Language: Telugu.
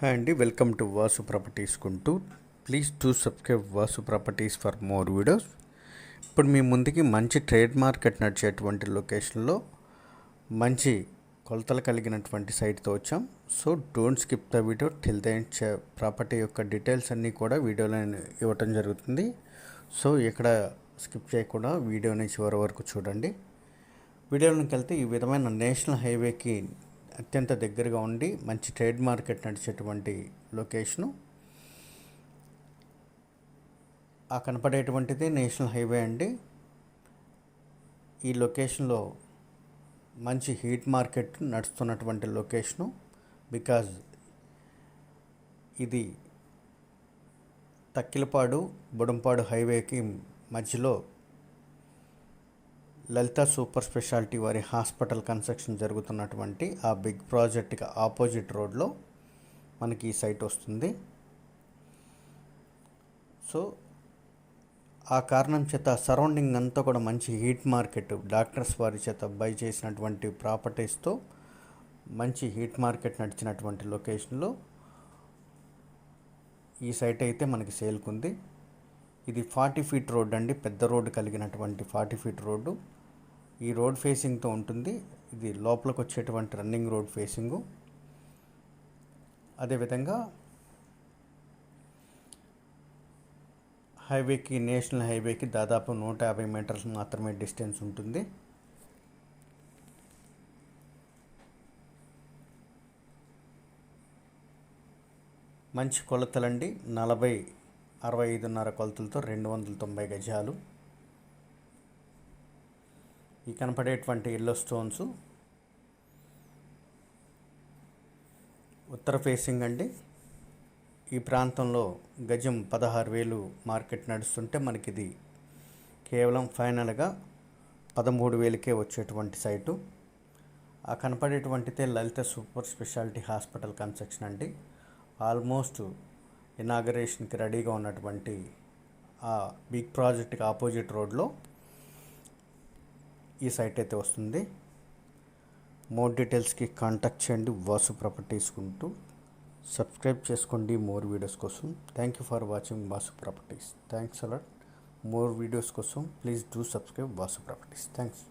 హాయ్ అండి welcome to Vasu properties కుంటూ. Please to subscribe Vasu properties for more videos. ఇప్పుడు మీ ముందుకి మంచి ట్రేడ్ మార్కెట్ నడిచేటువంటి లొకేషన్లో మంచి కొలతలు కలిగినటువంటి సైట్తో వచ్చాం. So don't skip the video till the property యొక్క డీటెయిల్స్ అన్నీ కూడా వీడియోలో ఇవ్వటం జరుగుతుంది. సో ఇక్కడ స్కిప్ చేయకుండా వీడియోని చివరి వరకు చూడండి. వీడియోలోకి వెళ్తే ఈ విధమైన నేషనల్ హైవేకి అత్యంత దగ్గరగా ఉండి మంచి ట్రేడ్ మార్కెట్ నడిచేటువంటి లొకేషను. ఆ కనపడేటువంటిది నేషనల్ హైవే అండి. ఈ లొకేషన్లో మంచి హీట్ మార్కెట్ నడుస్తున్నటువంటి లొకేషను బికాజ్ ఇది తక్కిలపాడు బుడంపాడు హైవేకి మధ్యలో లలిత సూపర్ స్పెషాలిటీ వారి హాస్పిటల్ కన్స్ట్రక్షన్ జరుగుతున్నటువంటి ఆ బిగ్ ప్రాజెక్ట్కి ఆపోజిట్ రోడ్లో మనకి ఈ సైట్ వస్తుంది. సో ఆ కారణం చేత సరౌండింగ్ అంతా కూడా మంచి హీట్ మార్కెట్ డాక్టర్స్ వారి చేత బై చేసినటువంటి ప్రాపర్టీస్తో మంచి హీట్ మార్కెట్ నడిచినటువంటి లొకేషన్లో ఈ సైట్ అయితే మనకి సేల్కుంది. ఇది ఫార్టీ ఫీట్ రోడ్ అండి. పెద్ద రోడ్డు కలిగినటువంటి ఫార్టీ ఫీట్ రోడ్డు. ఈ రోడ్ ఫేసింగ్తో ఉంటుంది. ఇది లోపలికి వచ్చేటువంటి రన్నింగ్ రోడ్ ఫేసింగు. అదేవిధంగా హైవేకి నేషనల్ హైవేకి దాదాపు నూట యాభై మీటర్స్ మాత్రమే డిస్టెన్స్ ఉంటుంది. మంచి కొలతలండి. నలభై అరవై ఐదున్నర కొలతలతో రెండు వందల తొంభై గజాలు. ఈ కనపడేటువంటి ఎల్లో స్టోన్స్ ఉత్తర ఫేసింగ్ అండి. ఈ ప్రాంతంలో గజం పదహారు వేలు మార్కెట్ నడుస్తుంటే మనకి ఇది కేవలం ఫైనల్గా పదమూడు వేలకే వచ్చేటువంటి సైటు ఆ కనపడేటువంటిదే Lalitha super speciality hospital construction అండి. ఆల్మోస్ట్ ఇనాగరేషన్కి రెడీగా ఉన్నటువంటి ఆ బిగ్ ప్రాజెక్ట్కి ఆపోజిట్ రోడ్లో ఈ సైట్ అయితే వస్తుంది. మోర్ డీటెయిల్స్కి కాంటాక్ట్ చేయండి. వాసు ప్రాపర్టీస్కుంటూ సబ్స్క్రైబ్ చేసుకోండి. మోర్ వీడియోస్ కోసం. Thank you for watching Vasu properties thanks a lot more videos కోసం please do subscribe Vasu properties thanks